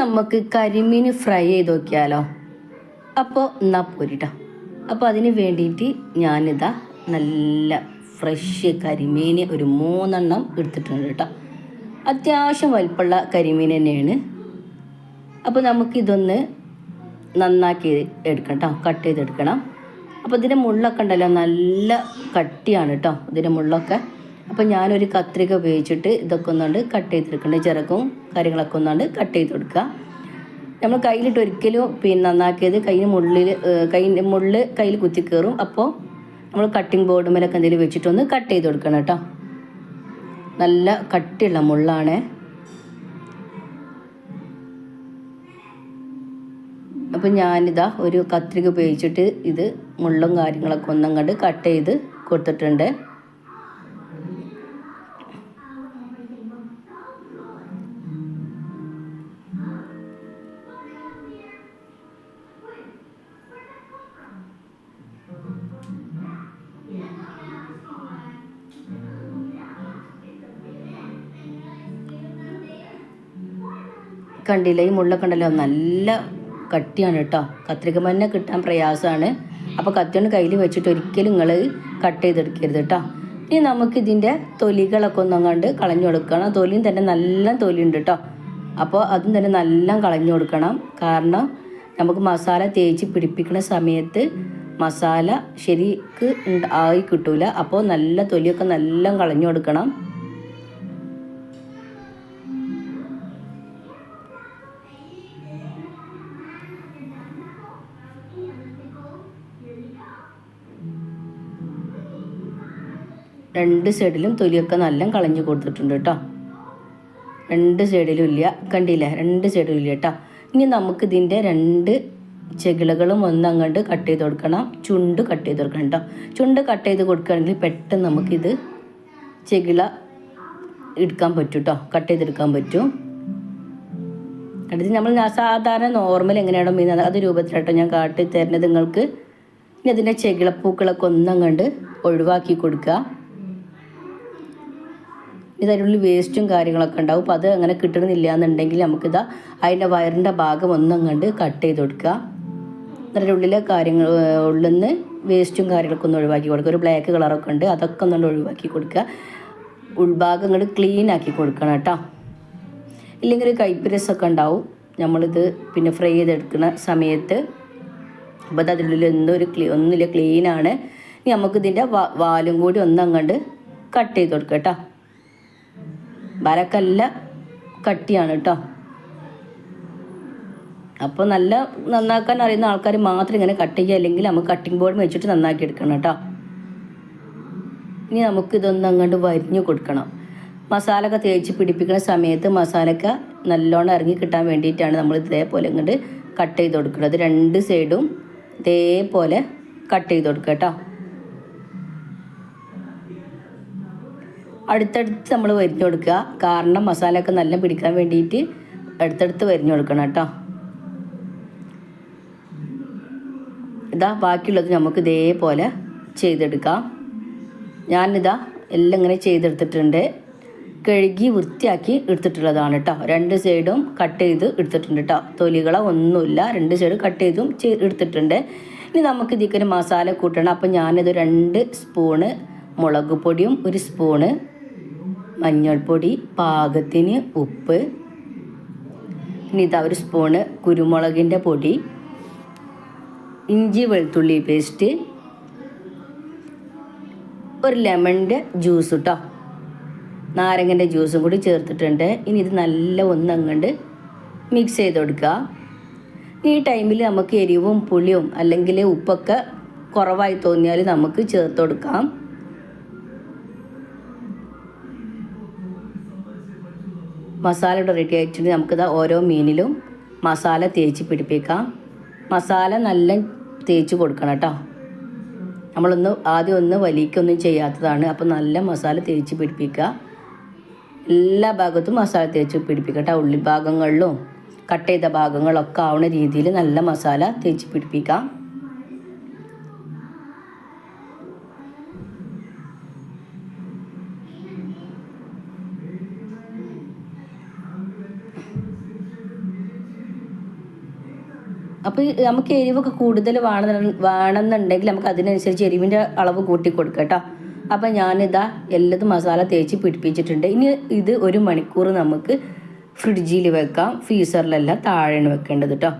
നമുക്ക് കരിമീൻ ഫ്രൈ ചെയ്ത് നോക്കിയാലോ? അപ്പോൾ എന്നാ പോരിട്ടോ. അപ്പോൾ അതിന് വേണ്ടിയിട്ട് ഞാനിതാ നല്ല ഫ്രഷ് കരിമീൻ ഒരു മൂന്നെണ്ണം എടുത്തിട്ടുണ്ട് കേട്ടോ. അത്യാവശ്യം വലിപ്പമുള്ള കരിമീൻ തന്നെയാണ്. അപ്പോൾ നമുക്കിതൊന്ന് നന്നാക്കി എടുക്കണം കേട്ടോ. കട്ട് ചെയ്തെടുക്കണം. അപ്പോൾ ഇതിന്റെ മുള്ളൊക്കെ ഉണ്ടല്ലോ നല്ല കട്ടിയാണ് കേട്ടോ. ഇതിന്റെ മുള്ളൊക്കെ അപ്പോൾ ഞാനൊരു കത്രിക ഉപയോഗിച്ചിട്ട് ഇതൊക്കെ ഒന്നുകൊണ്ട് കട്ട് ചെയ്തെടുക്കേണ്ട. ചിറകും കാര്യങ്ങളൊക്കെ ഒന്നുകൊണ്ട് കട്ട് ചെയ്ത് കൊടുക്കുക നമ്മൾ കയ്യിലിട്ട് ഒരിക്കലും പിന്നെ നന്നാക്കിയത് കയ്യിന് മുള്ളിൽ കൈന്റെ മുള്ള് കയ്യിൽ കുത്തി കയറും അപ്പോൾ നമ്മൾ കട്ടിംഗ് ബോർഡ് മേലൊക്കെ എന്തെങ്കിലും വെച്ചിട്ടൊന്ന് കട്ട് ചെയ്ത് കൊടുക്കണം കേട്ടോ. നല്ല കട്ടിയുള്ള മുള്ളാണ്. അപ്പം ഞാനിതാ ഒരു കത്രിക ഉപയോഗിച്ചിട്ട് ഇത് മുള്ളും കാര്യങ്ങളൊക്കെ ഒന്നും കണ്ട് കട്ട് ചെയ്ത് കൊടുത്തിട്ടുണ്ട്. കണ്ടില്ല. ഈ മുള്ളൊക്കെ നല്ല കട്ടിയാണ് കേട്ടോ കത്രിക മഞ്ഞ കിട്ടാൻ പ്രയാസമാണ് അപ്പോൾ കത്തിയോണ്ട് കയ്യിൽ വെച്ചിട്ട് ഒരിക്കലും നിങ്ങൾ കട്ട് ചെയ്തെടുക്കരുത് കേട്ടോ ഇനി നമുക്ക് ഇതിന്റെ തൊലികളൊക്കെ ഒന്നും കണ്ട് കളഞ്ഞു കൊടുക്കണം. തൊലിയും തന്നെ നല്ല തൊലി ഉണ്ട് കേട്ടോ അപ്പോൾ അതും തന്നെ നല്ല കളഞ്ഞു കൊടുക്കണം. കാരണം നമുക്ക് മസാല തേച്ച് പിടിപ്പിക്കുന്ന സമയത്ത് മസാല ശരിക്ക് ആയി കിട്ടൂല. അപ്പോൾ നല്ല തൊലിയൊക്കെ നല്ല കളഞ്ഞു കൊടുക്കണം. രണ്ട് സൈഡിലും തൊലിയൊക്കെ നല്ല കളഞ്ഞു കൊടുത്തിട്ടുണ്ട് കേട്ടോ. രണ്ട് സൈഡിലും ഇല്ല. കണ്ടില്ല? രണ്ട് സൈഡിലും ഇല്ല കേട്ടോ. ഇനി നമുക്ക് ഇതിന്റെ രണ്ട് ചെകിളകളും ഒന്നങ്ങോട്ട് കട്ട് ചെയ്ത് കൊടുക്കണം. ചുണ്ട് കട്ട് ചെയ്ത് കൊടുക്കണം കേട്ടോ. ചുണ്ട് കട്ട് ചെയ്ത് കൊടുക്കുകയാണെങ്കിൽ പെട്ടെന്ന് നമുക്കിത് ചെകിള എടുക്കാൻ പറ്റും കേട്ടോ കട്ട് ചെയ്തെടുക്കാൻ പറ്റും. അടുത്ത് നമ്മൾ സാധാരണ നോർമൽ എങ്ങനെയാണോ മീൻ അത് രൂപത്തിലായിട്ടോ ഞാൻ കാട്ടി തരുന്നത് നിങ്ങൾക്ക് ഇനി അതിന്റെ ചെകിളപ്പൂക്കളൊക്കെ ഒന്നും കണ്ട് ഒഴിവാക്കി കൊടുക്കുക. ഇത് അതിനുള്ളിൽ വേസ്റ്റും കാര്യങ്ങളൊക്കെ ഉണ്ടാവും. അപ്പോൾ അത് അങ്ങനെ കിട്ടണമെന്നില്ല എന്നുണ്ടെങ്കിൽ നമുക്കിതാ അതിന്റെ വയറിന്റെ ഭാഗം ഒന്നും കണ്ട് കട്ട് ചെയ്ത് കൊടുക്കുക. അതിന്റെ ഉള്ളിലെ കാര്യങ്ങൾ ഉള്ളിൽ നിന്ന് വേസ്റ്റും കാര്യങ്ങളൊക്കെ ഒന്ന് ഒഴിവാക്കി കൊടുക്കുക. ഒരു ബ്ലാക്ക് കളറൊക്കെ ഉണ്ട് അതൊക്കെ ഒന്ന് ഒഴിവാക്കി കൊടുക്കുക. ഉൾഭാഗം ഇങ്ങോട്ട് ക്ലീൻ ആക്കി കൊടുക്കണം കേട്ടോ. ഇല്ലെങ്കിൽ ഒരു കൈപ്പിരസൊക്കെ ഉണ്ടാവും. നമ്മളിത് പിന്നെ ഫ്രൈ ചെയ്തെടുക്കുന്ന സമയത്ത് അപ്പോൾ അത് അതിനുള്ളിൽ എന്തൊരു ക്ലീ ഒന്നുമില്ല ക്ലീനാണ് ഇനി നമുക്കിതിന്റെ വാലും കൂടി ഒന്നങ്ങണ്ട് കട്ട് ചെയ്ത് കൊടുക്കാം കേട്ടോ. വരക്കല്ല കട്ടിയാണ് കേട്ടോ അപ്പോൾ നല്ല നന്നാക്കാൻ അറിയുന്ന ആൾക്കാർ മാത്രം ഇങ്ങനെ കട്ട് ചെയ്യുക അല്ലെങ്കിൽ നമുക്ക് കട്ടിംഗ് ബോർഡ് വെച്ചിട്ട് നന്നാക്കി എടുക്കണം കേട്ടോ ഇനി നമുക്ക് ഇതൊന്ന് അങ്ങോട്ട് വരിഞ്ഞു കൊടുക്കണം. മസാല ഒക്കെ തേച്ച് പിടിപ്പിക്കുന്ന സമയത്ത് മസാലയൊക്കെ നല്ലോണം ഇറങ്ങി കിട്ടാൻ വേണ്ടിയിട്ടാണ് നമ്മൾ ഇതേപോലെ ഇങ്ങോട്ട് കട്ട് ചെയ്ത് കൊടുക്കുന്നത്. രണ്ട് സൈഡും ഇതേപോലെ കട്ട് ചെയ്ത് കൊടുക്കുക കേട്ടോ അടുത്തടുത്ത് നമ്മൾ വരിഞ്ഞു കൊടുക്കുക. കാരണം ഒക്കെ നല്ല പിടിക്കാൻ വേണ്ടിയിട്ട് അടുത്തടുത്ത് വരിഞ്ഞു കൊടുക്കണം കേട്ടോ. ഇതാ ബാക്കിയുള്ളത് നമുക്ക് ഇതേപോലെ ചെയ്തെടുക്കാം. ഞാനിതാ എല്ലാം ഇങ്ങനെ ചെയ്തെടുത്തിട്ടുണ്ട്. കഴുകി വൃത്തിയാക്കി എടുത്തിട്ടുള്ളതാണ് കേട്ടോ. രണ്ട് സൈഡും കട്ട് ചെയ്ത് എടുത്തിട്ടുണ്ട് കേട്ടോ. തൊലികളോ ഒന്നുമില്ല. രണ്ട് സൈഡ് കട്ട് ചെയ്തും എടുത്തിട്ടുണ്ട്. ഇനി നമുക്ക് ഇതിക്കൊരു മസാല കൂട്ടണം. അപ്പം ഞാനിത് രണ്ട് സ്പൂണ് മുളക് പൊടിയും ഒരു സ്പൂണ് മഞ്ഞൾപ്പൊടി പാകത്തിന് ഉപ്പ് ഇനി ഇതാ ഒരു സ്പൂണ് കുരുമുളകിന്റെ പൊടി ഇഞ്ചി വെളുത്തുള്ളി പേസ്റ്റ് ഒരു ലെമണിന്റെ ജ്യൂസ് കേട്ടോ നാരങ്ങന്റെ ജ്യൂസും കൂടി ചേർത്തിട്ടുണ്ട്. ഇനി ഇത് നല്ല ഒന്നങ്ങണ്ട് മിക്സ് ചെയ്ത് കൊടുക്കുക. ഈ ടൈമിൽ നമുക്ക് എരിവും പുളിയും അല്ലെങ്കിൽ ഉപ്പൊക്കെ കുറവായി തോന്നിയാൽ നമുക്ക് ചേർത്ത് കൊടുക്കാം. മസാല ഇവിടെ റെഡി ആയിട്ടുണ്ട്. നമുക്കിത് ഓരോ മീനിലും മസാല തേച്ച് പിടിപ്പിക്കാം. മസാല നല്ല തേച്ച് കൊടുക്കണം കേട്ടോ. നമ്മളൊന്ന് ആദ്യം ഒന്ന് വലിക്കൊന്നും ചെയ്യാത്തതാണ്. അപ്പോൾ നല്ല മസാല തേച്ച് പിടിപ്പിക്കുക. എല്ലാ ഭാഗത്തും മസാല തേച്ച് പിടിപ്പിക്കുക കേട്ടോ. ഉള്ളി ഭാഗങ്ങളിലും കട്ട് ചെയ്ത ഭാഗങ്ങളൊക്കെ ആവുന്ന രീതിയിൽ നല്ല മസാല തേച്ച് പിടിപ്പിക്കാം. അപ്പോൾ നമുക്ക് എരിവൊക്കെ കൂടുതൽ വേണം വേണമെന്നുണ്ടെങ്കിൽ നമുക്ക് അതിനനുസരിച്ച് എരിവിന്റെ അളവ് കൂട്ടി കൊടുക്കുക കേട്ടോ. അപ്പോൾ ഞാനിതാ എല്ലതും മസാല തേച്ച് പിടിപ്പിച്ചിട്ടുണ്ട്. ഇനി ഇത് ഒരു മണിക്കൂർ നമുക്ക് ഫ്രിഡ്ജിൽ വെക്കാം. ഫ്രീസറിലല്ല താഴെയാണ് വെക്കേണ്ടത് കേട്ടോ.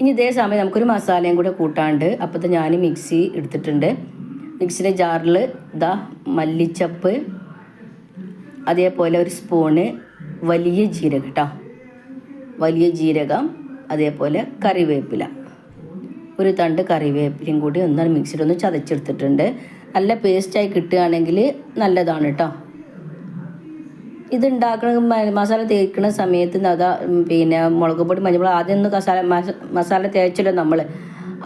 ഇനി ഇതേ സമയം നമുക്കൊരു മസാലയും കൂടെ കൂട്ടാണ്ട് അപ്പോഴത്തെ ഞാൻ മിക്സി എടുത്തിട്ടുണ്ട്. മിക്സിയുടെ ജാറിൽ ഇതാ മല്ലിച്ചപ്പ് അതേപോലെ ഒരു സ്പൂണ് വലിയ ജീരകം കേട്ടോ. വലിയ ജീരകം അതേപോലെ കറിവേപ്പില. ഒരു തണ്ട് കറിവേപ്പിലയും കൂടി ഒന്ന് മിക്സിയിൽ ഒന്ന് ചതച്ചെടുത്തിട്ടുണ്ട്. നല്ല പേസ്റ്റായി കിട്ടുകയാണെങ്കിൽ നല്ലതാണ് കേട്ടോ ഇത് ഉണ്ടാക്കണ മസാല തേക്കുന്ന സമയത്ത് അതാ പിന്നെ മുളക് പൊടി മഞ്ഞൾ ആദ്യം ഒന്ന് കസാല മസാല തേച്ചല്ലോ നമ്മൾ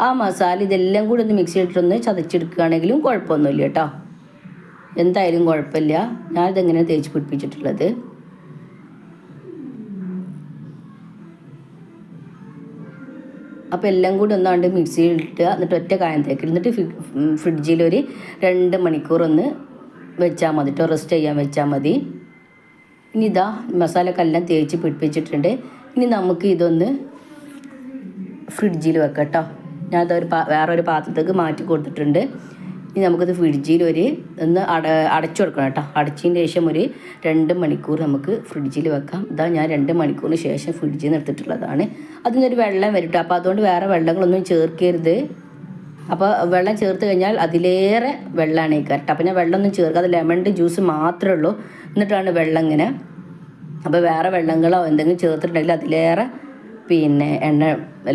ആ മസാല ഇതെല്ലാം കൂടി ഒന്ന് മിക്സിയിലിട്ടൊന്ന് ചതച്ചെടുക്കുകയാണെങ്കിലും കുഴപ്പമൊന്നുമില്ല കേട്ടോ എന്തായാലും കുഴപ്പമില്ല. ഞാനിതെങ്ങനെ തേച്ച് പിടിപ്പിച്ചിട്ടുള്ളത്? അപ്പോൾ എല്ലാം കൂടി ഒന്നാണ്ട് മിക്സിയിൽ ഇട്ടുക എന്നിട്ട് ഒറ്റ കായം തേക്കുക എന്നിട്ട് ഫ്രിഡ്ജിൽ ഒരു രണ്ട് മണിക്കൂർ ഒന്ന് വെച്ചാൽ മതി കേട്ടോ റെസ്റ്റ് ചെയ്യാൻ വെച്ചാൽ മതി. ഇനി ഇതാ മസാലക്കെല്ലാം തേച്ച് പിടിപ്പിച്ചിട്ടുണ്ട്. ഇനി നമുക്ക് ഇതൊന്ന് ഫ്രിഡ്ജിൽ വെക്കാം കേട്ടോ ഒരു പാ വേറൊരു പാത്രത്തേക്ക് മാറ്റി കൊടുത്തിട്ടുണ്ട്. ഇനി നമുക്കിത് ഫ്രിഡ്ജിൽ ഒരു ഒന്ന് അട അടച്ചു കൊടുക്കണം കേട്ടോ. അടച്ചതിന് ശേഷം ഒരു രണ്ട് മണിക്കൂർ നമുക്ക് ഫ്രിഡ്ജിൽ വെക്കാം. ഇതാ ഞാൻ രണ്ട് മണിക്കൂറിന് ശേഷം ഫ്രിഡ്ജിൽ നിന്ന് എടുത്തിട്ടുള്ളതാണ്. അതിനൊരു വെള്ളം വരും കേട്ടോ. അപ്പോൾ അതുകൊണ്ട് വേറെ വെള്ളങ്ങളൊന്നും ചേർക്കരുത്. അപ്പോൾ വെള്ളം ചേർത്ത് കഴിഞ്ഞാൽ അതിലേറെ വെള്ളമാണ് ഈ കറക്റ്റ്. അപ്പോൾ ഞാൻ വെള്ളമൊന്നും ചേർക്കാതെ ലെമണിന്റെ ജ്യൂസ് മാത്രമേ ഉള്ളൂ. എന്നിട്ടാണ് വെള്ളം ഇങ്ങനെ. അപ്പോൾ വേറെ വെള്ളങ്ങളോ എന്തെങ്കിലും ചേർത്തിട്ടുണ്ടെങ്കിൽ അതിലേറെ പിന്നെ എണ്ണ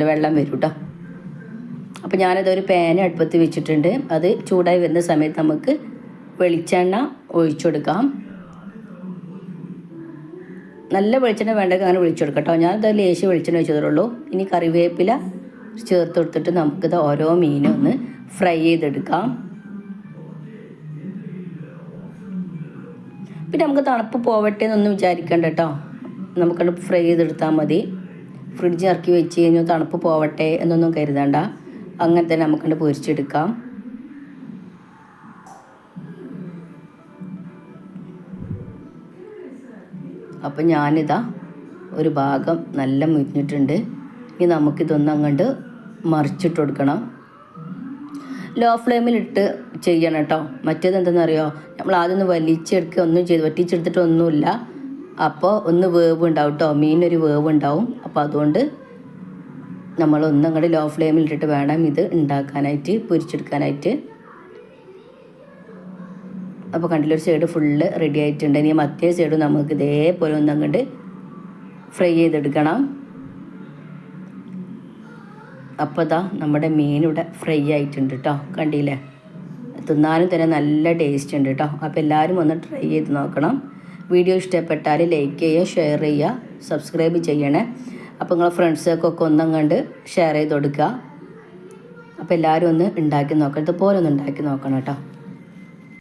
വെള്ളം വരും കേട്ടോ. അപ്പോൾ ഞാനതൊരു പാൻ അടുപ്പത്ത് വെച്ചിട്ടുണ്ട്. അത് ചൂടായി വരുന്ന സമയത്ത് നമുക്ക് വെളിച്ചെണ്ണ ഒഴിച്ചെടുക്കാം. നല്ല വെളിച്ചെണ്ണ വേണ്ടെങ്കിൽ അങ്ങനെ ഒഴിച്ചു കൊടുക്കാം കേട്ടോ. ഞാനത് ലേശം വെളിച്ചെണ്ണ ഒഴിച്ചതുള്ളൂ ഇനി കറിവേപ്പില ചേർത്ത് കൊടുത്തിട്ട് നമുക്കിത് ഓരോ മീനും ഒന്ന് ഫ്രൈ ചെയ്തെടുക്കാം. പിന്നെ നമുക്ക് തണുപ്പ് പോവട്ടെ എന്നൊന്നും വിചാരിക്കണ്ട കേട്ടോ. നമുക്കത് ഫ്രൈ ചെയ്തെടുത്താൽ മതി. ഫ്രിഡ്ജ് ഇറക്കി വെച്ച് കഴിഞ്ഞാൽ തണുപ്പ് പോവട്ടെ എന്നൊന്നും കരുതണ്ട. അങ്ങനെ തന്നെ നമുക്കണ്ട് പൊരിച്ചെടുക്കാം. അപ്പം ഞാനിതാ ഒരു ഭാഗം നല്ല മുരിഞ്ഞിട്ടുണ്ട്. ഇനി നമുക്കിതൊന്നും അങ്ങോട്ട് മറിച്ചിട്ട് കൊടുക്കണം. ലോ ഫ്ലെയിമിലിട്ട് ചെയ്യണം കേട്ടോ. മറ്റേത് അറിയോ നമ്മൾ ആദ്യം ഒന്ന് വലിച്ചെടുക്കുക ഒന്നും ചെയ്ത് വറ്റിച്ചെടുത്തിട്ടൊന്നുമില്ല. അപ്പോൾ ഒന്ന് വേവ് ഉണ്ടാവും കേട്ടോ. മീനൊരു വേവ് ഉണ്ടാവും അപ്പോൾ അതുകൊണ്ട് നമ്മൾ ഒന്നും ലോ ലോ ഫ്ലെയിമിലിട്ടിട്ട് വേണം ഇത് ഉണ്ടാക്കാനായിട്ട് പൊരിച്ചെടുക്കാനായിട്ട്. അപ്പോൾ കണ്ടില്ല ഒരു സൈഡ് ഫുള്ള് റെഡി ആയിട്ടുണ്ട്. ഇനി മറ്റേ സൈഡ് നമുക്ക് ഇതേപോലെ ഒന്ന് അങ്ങോട്ട് ഫ്രൈ ചെയ്തെടുക്കണം. അപ്പോൾ ഇതാ നമ്മുടെ മീൻ ഫ്രൈ ആയിട്ടുണ്ട് കേട്ടോ കണ്ടില്ലേ? തിന്നാനും തന്നെ നല്ല ടേസ്റ്റ് ഉണ്ട് കേട്ടോ അപ്പോൾ എല്ലാവരും ഒന്ന് ട്രൈ ചെയ്ത് നോക്കണം. വീഡിയോ ഇഷ്ടപ്പെട്ടാൽ ലൈക്ക് ചെയ്യുക ഷെയർ ചെയ്യുക സബ്സ്ക്രൈബ് ചെയ്യണേ. അപ്പോൾ നിങ്ങളെ ഫ്രണ്ട്സൊക്കെ ഒന്നും കണ്ട് ഷെയർ ചെയ്ത് കൊടുക്കുക. അപ്പോൾ എല്ലാവരും ഒന്ന് ഉണ്ടാക്കി നോക്കണം ഇതുപോലെ ഒന്ന് ഉണ്ടാക്കി നോക്കണം കേട്ടോ.